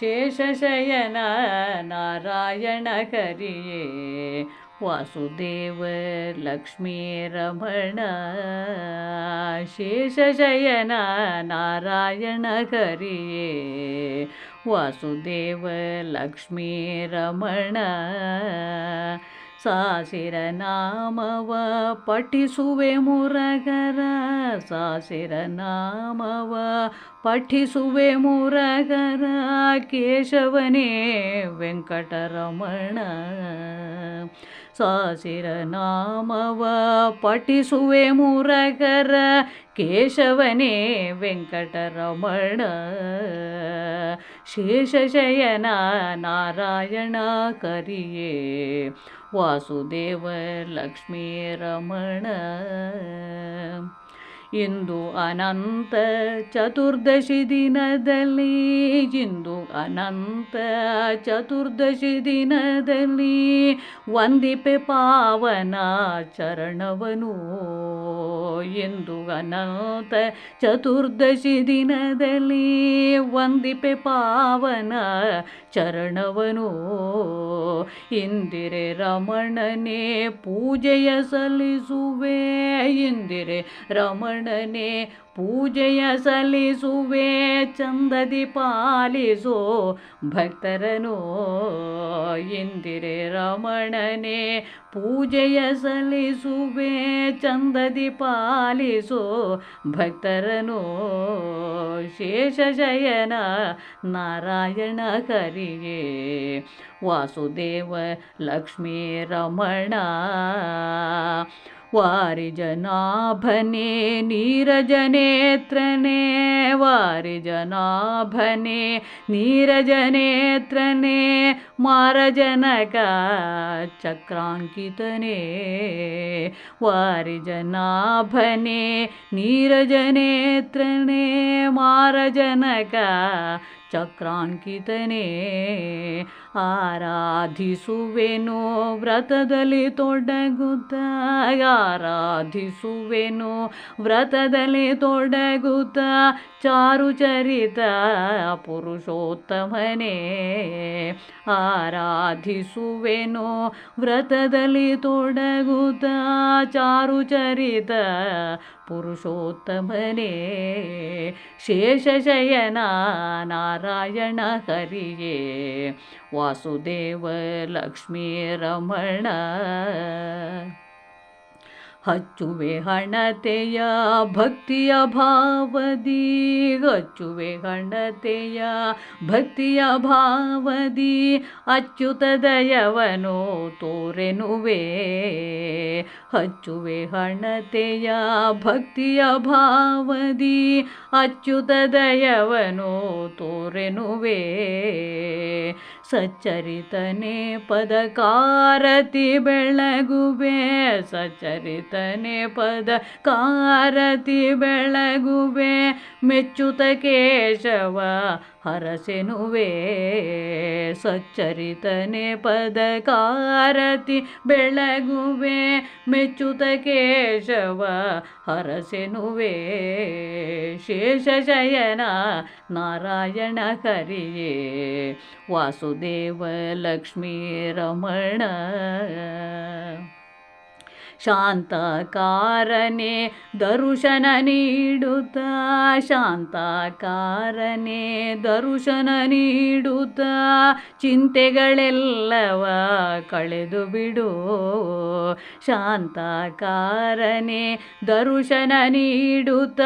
ಶೇಷಶಯನ ನಾರಾಯಣ ಹರಿಯೇ ವಾಸುದೇವ ಲಕ್ಷ್ಮೀ ರಮಣ. ಶೇಷಶಯನ ನಾರಾಯಣ ಹರಿಯೇ ವಾಸುದೇವ ಲಕ್ಷ್ಮೀ ರಮಣ. ಸಾಸಿರ ನಾಮವ ಪಠಿಸುವೆ ಮುರಗರ. ಸಾಸಿರ ನಾಮವ ಪಠಿಸುವೆ ಮುರಗರ. ಕೇಶವನೇ ವೆಂಕಟರಮಣ. ಸಾಸಿರ ನಾಮವ ಪಠಿಸುವೆ ಮುರಗರ ಕೇಶವನೇ ವೆಂಕಟರಮಣ. ಶೇಷಶಯನ ನಾರಾಯಣ ಕರಿಯೇ ವಾಸುದೇವ ಲಕ್ಷ್ಮೀ ರಮಣ. ಇಂದು ಅನಂತ ಚತುರ್ದಶಿ ದಿನದಲ್ಲಿ ಇಂದು ಅನಂತ ಚತುರ್ದಶಿ ದಿನದಲ್ಲಿ ವಂದಿಪೆ ಪಾವನ ಚರಣವನು. ಎಂದು ಅನಂತ ಚತುರ್ದಶಿ ದಿನದಲ್ಲಿ ವಂದಿಪೆ ಪಾವನ ಚರಣವನು. ಇಂದಿರೆ ರಮಣನೇ ಪೂಜೆಯ ಸಲ್ಲಿಸುವೆ, ಇಂದಿರೆ ರಮಣನೇ ಪೂಜೆಯ ಸಲ್ಲಿಸುವೆ, ಚಂದದಿ ಪಾಲಿಸೋ. ಭಕ್ತರನು ಎಂದಿರೆ ರಮಣನೇ, ಪೂಜೆಯ ಸಲ್ಲಿಸುವೆ, ಚಂದದಿ ಪಾಲಿಸೋ. ಭಕ್ತರನು ಶೇಷಶಯನ ನಾರಾಯಣ ಕರಿಯೇ ವಾಸುದೇವ ಲಕ್ಷ್ಮೀ ರಮಣ. वारिजनाभने नीरजनेत्रने वारिजनाभने नीरजनेत्रने ने वारि जना भने नीरजनेत्र चक्राङ्कितने ಆರಾಧಿಸುವೆನು, ವ್ರತದಲ್ಲಿ ತೊಡಗುತ್ತ ಆರಾಧಿಸುವೆನು, ವ್ರತದಲ್ಲಿ ತೊಡಗುತ್ತ. ಚಾರುಚರಿತ ಪುರುಷೋತ್ತಮನೇ. ಆರಾಧಿಸುವೆನು, ವ್ರತದಲ್ಲಿ ತೊಡಗುತ್ತ. ಚಾರುಚರಿತ ಪುರುಷೋತ್ತಮನೇ. ಶೇಷಶಯನ ನಾರಾಯಣ ಹರಿಯೇ. ವಾಸುದೇವ ಲಕ್ಷ್ಮೀ ರಮಣ. ಹಚ್ಚುವೆ ಹಣತೆಯ ಭಕ್ತಿಯ ಭಾವದಿ, ಹಚ್ಚುವೆ ಹಣತೆಯ ಭಕ್ತಿಯ ಭಾವದಿ, ಅಚ್ಯುತ ದಯವನು ತೋರೆನುವೆ. ಹಚ್ಚುವೆ ಹಣತೆಯ ಭಕ್ತಿಯ ಭಾವದಿ, ಅಚ್ಯುತ ದಯವನು ತೋರೆನುವೆ. ಸಚ್ಚರಿತನೆ ಪದಕಾರತಿ ಬೆಳಗುವೆ, ಸಚ್ಚರಿತನೆ ಪದ ಕಾರತಿ ಬೆಳಗುವೆ, ಮೆಚ್ಚುತ ಕೇಶವ ಹರಸೆನುವೆ, ಸಚ್ಚರಿತನೆ ಪದ ಕಾರತಿ ಬೆಳಗುವೆ, ಮೆಚ್ಚುತ ಕೇಶವ ಹರಸೆನುವೆ, ಶೇಷಶಯನ ನಾರಾಯಣ ಕರಿಯೇ ವಾಸುದೇವ ಲಕ್ಷ್ಮೀ ರಮಣ ಶಾಂತಕಾರನೆ ದರುಶನ ನೀಡುತ್ತ, ಶಾಂತಕಾರನೆ ದರುಶನ ನೀಡುತ್ತ, ಚಿಂತೆಗಳೆಲ್ಲವ ಕಳೆದು ಬಿಡು. ಶಾಂತಕಾರನೆ ದರುಶನ ನೀಡುತ್ತ,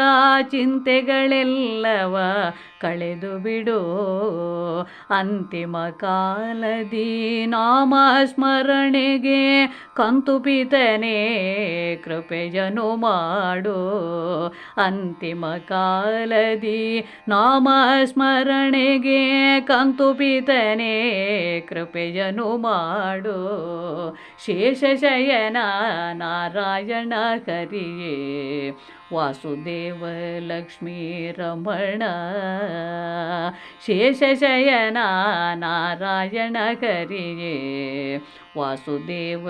ಚಿಂತೆಗಳೆಲ್ಲವ ಕಳೆದು ಬಿಡು. ಅಂತಿಮ ಕಾಲದಿ ನಾಮ ಸ್ಮರಣೆಗೆ ಕಂತುಪಿತನೇ ಕೃಪೆಯನು ಮಾಡು. ಅಂತಿಮ ಕಾಲದಿ ನಾಮ ಸ್ಮರಣೆಗೆ ಕಂತುಪಿತನೇ ಕೃಪೆಯನು ಮಾಡು. ಶೇಷಶಯನ ನಾರಾಯಣ ಕರಿಯೇ ವಾಸುದೇವ ಲಕ್ಷ್ಮೀ ರಮಣ ಶೇಷಶಯನ ನಾರಾಯಣ ಕರಿಯೇ ವಾಸುದೇವ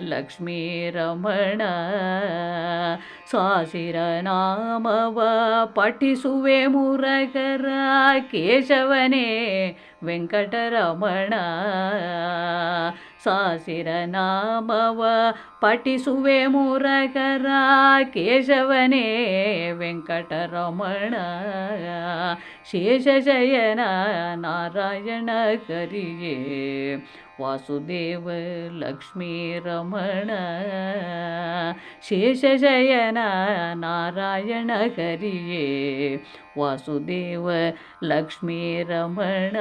ಲಕ್ಷ್ಮೀ ರಮಣ ಸಾಸಿರ ನಾಮವ ಪಠಿಸುವೆ ಮುರಗರ ಕೇಶವನೇ ವೆಂಕಟರಮಣ. ಸಾಸಿರ ನಾಮವ ಪಠಿಸುವೆ ಮುರಗರ ಕೇಶವನೇ ವೆಂಕಟರಮಣ ಶೇಷಶಯನ ನಾರಾಯಣ ಕರಿಯೇ ವಾಸುದೇವ ಲಕ್ಷ್ಮೀ ರಮಣ ಶೇಷಶಯನ ನಾರಾಯಣ ಕರಿಯೇ ವಾಸುದೇವ ಲಕ್ಷ್ಮೀ ರಮಣ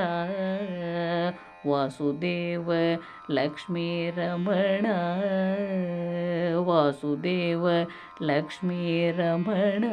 वासुदेव लक्ष्मीरमण। वासुदेव लक्ष्मीरमण।